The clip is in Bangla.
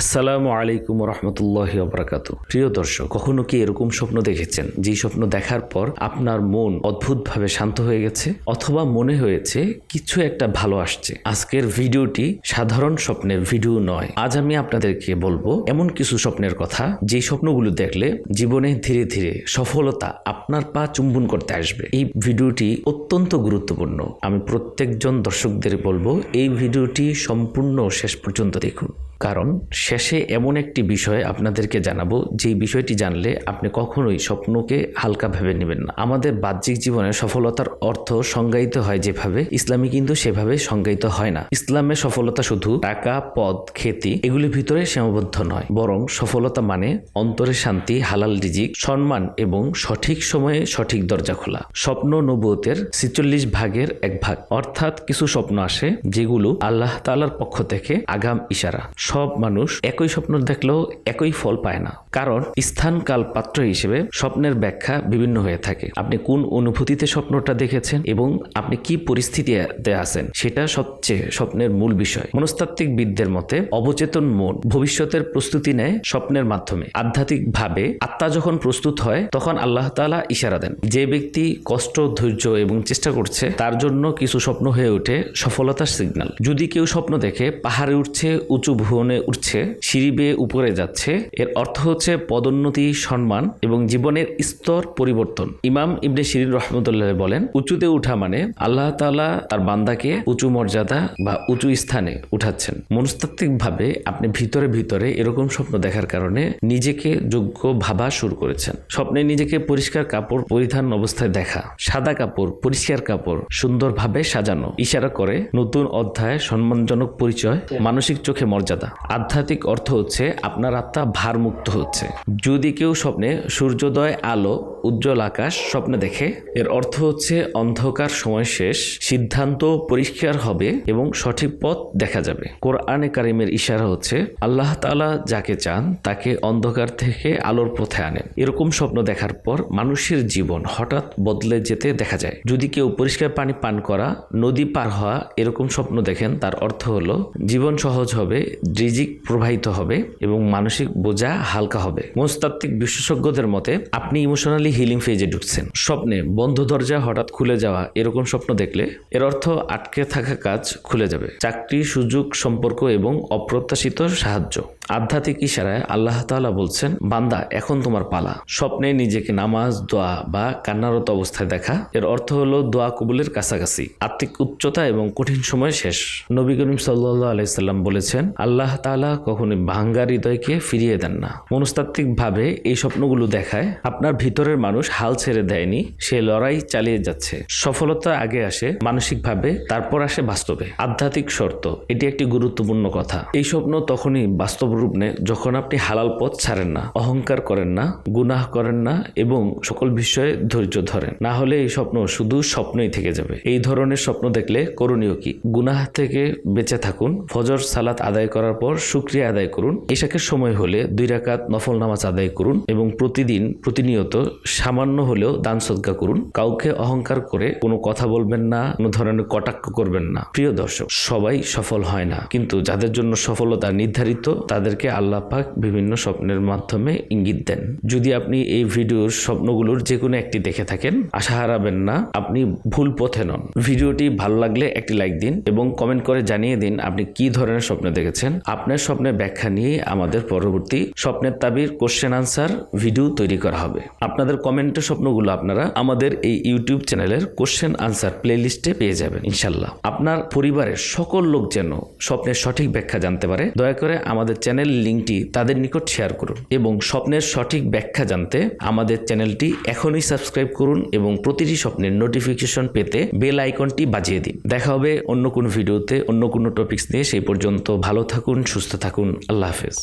আসসালামু আলাইকুম রহমতুল্লাহ বরাকাত প্রিয় দর্শক, কখনো কি এরকম স্বপ্ন দেখেছেন? যে স্বপ্ন দেখার পর আপনার মন অদ্ভুতভাবে শান্ত হয়ে গেছে? অথবা মনে হয়েছে কিছু একটা ভালো আসছে? আজকের ভিডিওটি সাধারণ স্বপ্নের ভিডিও নয়। আজ আমি আপনাদেরকে বলব এমন কিছু স্বপ্নের কথা, যে স্বপ্নগুলো দেখলে জীবনে ধীরে ধীরে সফলতা আপনার পা চুম্বন করতে আসবে। এই ভিডিওটি অত্যন্ত গুরুত্বপূর্ণ। আমি প্রত্যেকজন দর্শকদের বলব, এই ভিডিওটি সম্পূর্ণ শেষ পর্যন্ত দেখুন। কারণ শেষে এমন একটি বিষয় আপনাদেরকে জানাব, যেই বিষয়টি জানলে আপনি কখনোই স্বপ্নকে হালকা ভেবে নেবেন না। আমাদের বাহ্যিক জীবনে সফলতার অর্থ সংজ্ঞায়িত হয় যেভাবে ইসলামী কিন্তু সেভাবে সংজ্ঞায়িত হয় না। ইসলামে সফলতা শুধু টাকা, পদ, খ্যাতি, এগুলির ভিতরে সীমাবদ্ধ নয়। বরং সফলতা মানে অন্তরের শান্তি, হালাল রিজিক, সম্মান এবং সঠিক সময়ে সঠিক দরজা খোলা। স্বপ্ন নবুয়তের ছিচল্লিশ ভাগের এক ভাগ। অর্থাৎ কিছু স্বপ্ন আসে, যেগুলো আল্লাহ তাআলার পক্ষ থেকে আগাম ইশারা। সব মানুষ একই স্বপ্ন দেখলেও একই ফল পায় না। কারণ স্থান কাল পাত্র হিসেবে স্বপ্নের ব্যাখ্যা বিভিন্ন হয়ে থাকে। আপনি কোন অনুভূতিতে স্বপ্নটা দেখেছেন এবং আপনি কি পরিস্থিতিতে আছেন সেটা সবচেয়ে স্বপ্নের মূল বিষয়। মনস্তাত্ত্বিক বিদদের মতে, অবচেতন মন ভবিষ্যতের প্রস্তুতি নেয় স্বপ্নের মাধ্যমে। আধ্যাত্মিক ভাবে আত্মা যখন প্রস্তুত হয়, তখন আল্লাহ তাআলা ইশারা দেন। যে ব্যক্তি কষ্ট, ধৈর্য এবং চেষ্টা করছে, তার জন্য কিছু স্বপ্ন হয়ে ওঠে সফলতার সিগন্যাল। যদি কেউ স্বপ্ন দেখে, পাহাড়ে উঠছে উঁচু ভুবনে উঠছে, সিঁড়ি বেয়ে উপরে যাচ্ছে। এর অর্থ হচ্ছে পদোন্নতি, সম্মান এবং জীবনের স্তর পরিবর্তন। ইমাম ইবনে শিরিন রহমতুল্লাহ বলেন, উঁচুতে উঠা মানে আল্লাহ তাআলা তার বান্দাকে উঁচু মর্যাদা বা উঁচু স্থানে উঠাচ্ছেন। মনস্তাত্ত্বিক ভাবে আপনি ভিতরে ভিতরে এরকম স্বপ্ন দেখার কারণে নিজেকে যোগ্য ভাবা শুরু করেছেন। স্বপ্নে নিজেকে পরিষ্কার কাপড় পরিধান অবস্থায় দেখা, সাদা কাপড়, পরিষ্কার কাপড় সুন্দরভাবে সাজানো, ইশারা করে নতুন অধ্যায়, সম্মানজনক পরিচয়, মানসিক চোখে মর্যাদা। আধ্যাত্মিক অর্থ হচ্ছে আপনার আত্মা ভারমুক্ত হচ্ছে। যদি কেউ স্বপ্নে সূর্যোদয়, আলো, উজ্জ্বল আকাশ স্বপ্নে দেখে, এর অর্থ হচ্ছে অন্ধকার সময় শেষ, সিদ্ধান্ত পরিষ্কার হবে এবং সঠিক পথ দেখা যাবে। কোরআনে কারিমের ইশারা হচ্ছে, আল্লাহ তাআলা যাকে চান তাকে অন্ধকার থেকে আলোর পথে আনেন। এরকম স্বপ্ন দেখার পর মানুষের জীবন হঠাৎ বদলে যেতে দেখা যায়। যদি কেউ পরিষ্কার পানি পান করা, নদী পার হওয়া এরকম স্বপ্ন দেখেন, তার অর্থ হলো, জীবন সহজ হবে রিজিক প্রবাহিত হবে এবং মানসিক বোঝা হালকা হবে। মনস্তাত্ত্বিক বিশেষজ্ঞদের মতে, আপনি ইমোশনালি হিলিং ফেজে ঢুকছেন। স্বপ্নে বন্ধ দরজা হঠাৎ খুলে যাওয়া এরকম স্বপ্ন দেখলে এর অর্থ আটকে থাকা কাজ খুলে যাবে। চাকরি, সুযোগ, সম্পর্ক এবং অপ্রত্যাশিত সাহায্য। আধ্যাত্মিক ইশারায় আল্লাহ তাআলা বলছেন, বান্দা, এখন তোমার পালা। স্বপ্নে নিজেকে নামাজ, দোয়া বা কান্নারত অবস্থায় দেখা। এর অর্থ হলো দোয়া কবুলের কাছাকাছি। আত্মিক উচ্চতা এবং কঠিন সময় শেষ। নবী করিম সাল্লাহ আলাইসাল্লাম বলেছেন, আল্লাহ তাআলা কখনোই ভাঙ্গা হৃদয়কে ফিরিয়ে দেন না। মনস্তাত্ত্বিক ভাবে এই স্বপ্নগুলো দেখায়, আপনার ভিতরের মানুষ হাল ছেড়ে দেয়নি, সে লড়াই চালিয়ে যাচ্ছে। সফলতা আগে আসে মানসিকভাবে, তারপর আসে বাস্তবে। আধ্যাত্মিক শর্ত, এটি একটি গুরুত্বপূর্ণ কথা। এই স্বপ্ন তখনই বাস্তব রূপ নেয় যখন আপনি হালাল পথ ছাড়েন না, অহংকার করেন না, গুনাহ করেন না এবং সকল বিষয়ে ধৈর্য ধরেন, না হলে এই স্বপ্ন শুধু স্বপ্নই থেকে যাবে। এই ধরনের স্বপ্ন দেখলে করণীয় কি? গুনাহ থেকে বেঁচে থাকুন, ফজর, সালাত আদায় করার পর শুক্রিয়া আদায় করুন এশাকের সময় হলে দুই রাকাত নফল নামাজ আদায় করুন এবং প্রতিদিন, প্রতিনিয়ত সামান্য হলেও দান সদ্গা করুন। কাউকে অহংকার করে কোনো কথা বলবেন না, কোনো ধরনের কটাক্ষ করবেন না। প্রিয় দর্শক, সবাই সফল হয় না। কিন্তু যাদের জন্য সফলতা নির্ধারিত তাদেরকে আল্লাহ পাক বিভিন্ন স্বপ্নের মাধ্যমে ইঙ্গিত দেন। যদি আপনি এই ভিডিওর স্বপ্নগুলোর যে কোনো একটি দেখে থাকেন, আশা হারাবেন না, আপনি ভুল পথে নন। ভিডিওটি ভালো লাগলে একটি লাইক দিন এবং কমেন্ট করে জানিয়ে দিন আপনি কি ধরনের স্বপ্ন দেখেছেন। আপনার স্বপ্নের ব্যাখ্যা নিয়ে আমাদের পরবর্তী স্বপ্নের তাবির কোশ্চেন আনসার ভিডিও তৈরি করা হবে। আপনাদের কমেন্টের স্বপ্নগুলো আপনারা আমাদের এই ইউটিউব চ্যানেলের কোশ্চেন আনসার প্লেলিস্টে পেয়ে যাবেন, ইনশাল্লাহ। আপনার পরিবারের সকল লোক যেন স্বপ্নের সঠিক ব্যাখ্যা জানতে পারে, দয়া করে আমাদের চ্যানেল লিঙ্কটি তাদের নিকট শেয়ার করুন এবং স্বপ্নের সঠিক ব্যাখ্যা জানতে আমাদের চ্যানেলটি এখনই সাবস্ক্রাইব করুন এবং প্রতিটি স্বপ্নের নোটিফিকেশন পেতে বেল আইকনটি বাজিয়ে দিন। দেখা হবে অন্য কোনো ভিডিওতে, অন্য কোনো টপিক্স নিয়ে। সেই পর্যন্ত ভালো থাকুন, সুস্থ থাকুন। আল্লাহ হাফেজ।